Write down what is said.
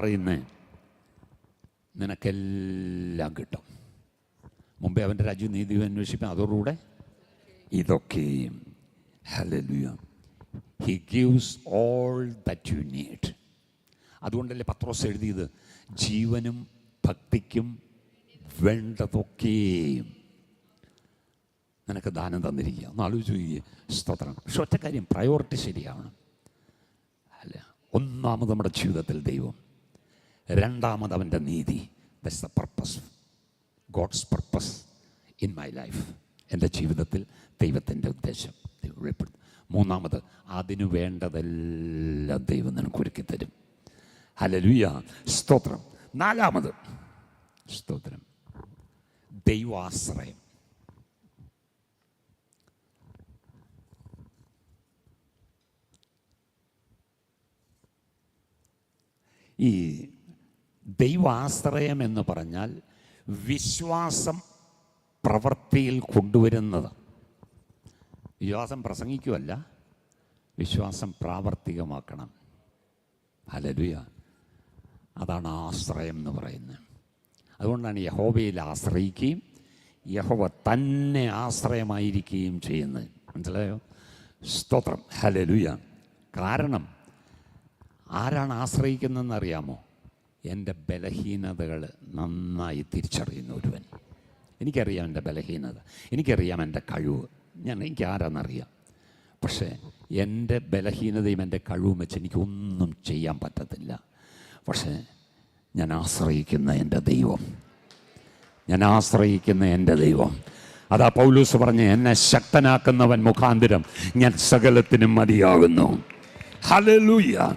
പറയുന്നേ നിനക്കെല്ലാം കിട്ടും. മുമ്പേ അവന്റെ രാജ്യം നീതി അന്വേഷിക്കും അതോടുകൂടെ ഇതൊക്കെയും. Hallelujah he gives all that you need അതുകൊണ്ടല്ലേ പത്രോസ് എഴുതിയത്? ജീവനും ഭക്തിക്കും വേണ്ടതൊക്കെയും നിനക്ക് ദാനം തന്നിരിക്കുക. ഒന്ന് ആലോചിച്ച് നോക്കിയേ. സ്തോത്രം. പക്ഷെ ഒറ്റ കാര്യം പ്രയോറിറ്റി ശരിയാവണം. അല്ല ഒന്നാമത് നമ്മുടെ ജീവിതത്തിൽ ദൈവം രണ്ടാമത് അവന്റെ നീതി. That's the purpose God's purpose in my life എന്റെ ജീവിതത്തിൽ ദൈവത്തിന്റെ ഉദ്ദേശം. വെളിപ്പെടുത്തും. മൂന്നാമത് അതിനു വേണ്ടതെല്ലാം ദൈവം നിനക്ക് ഒരുക്കി തരും. ഹലലുയ സ്തോത്രം. നാലാമത് സ്തോത്രം. ദൈവാശ്രയം. ഈ ദൈവാശ്രയം എന്ന് പറഞ്ഞാൽ വിശ്വാസം പ്രവൃത്തിയിൽ കൊണ്ടുവരുന്നത്. വിശ്വാസം പ്രസംഗിക്കുമല്ല വിശ്വാസം പ്രാവർത്തികമാക്കണം. ഹലലുയ അതാണ് ആശ്രയം എന്ന് പറയുന്നത്. അതുകൊണ്ടാണ് യഹോബയിൽ ആശ്രയിക്കുകയും യഹോവ തന്നെ ആശ്രയമായിരിക്കുകയും ചെയ്യുന്നത്. മനസ്സിലായോ? സ്തോത്രം. ഹലലുയ കാരണം ആരാണ് ആശ്രയിക്കുന്നതെന്ന് അറിയാമോ? എന്റെ ബലഹീനതകൾ നന്നായി തിരിച്ചറിയുന്ന ഒരുവൻ. എനിക്കറിയാം എന്റെ ബലഹീനത. എനിക്കറിയാം എന്റെ കഴിവ്. ഞാൻ എനിക്ക് ആരാന്നറിയാം. പക്ഷേ എന്റെ ബലഹീനതയും എന്റെ കഴിവും വെച്ച് എനിക്കൊന്നും ചെയ്യാൻ പറ്റത്തില്ല. പക്ഷേ ഞാൻ ആശ്രയിക്കുന്ന എന്റെ ദൈവം. ഞാൻ ആശ്രയിക്കുന്ന എന്റെ ദൈവം. അതാ പൗലൂസ് പറഞ്ഞ് എന്നെ ശക്തനാക്കുന്നവൻ മുഖാന്തരം ഞാൻ സകലത്തിനും മതിയാകുന്നു. ഹലലൂയ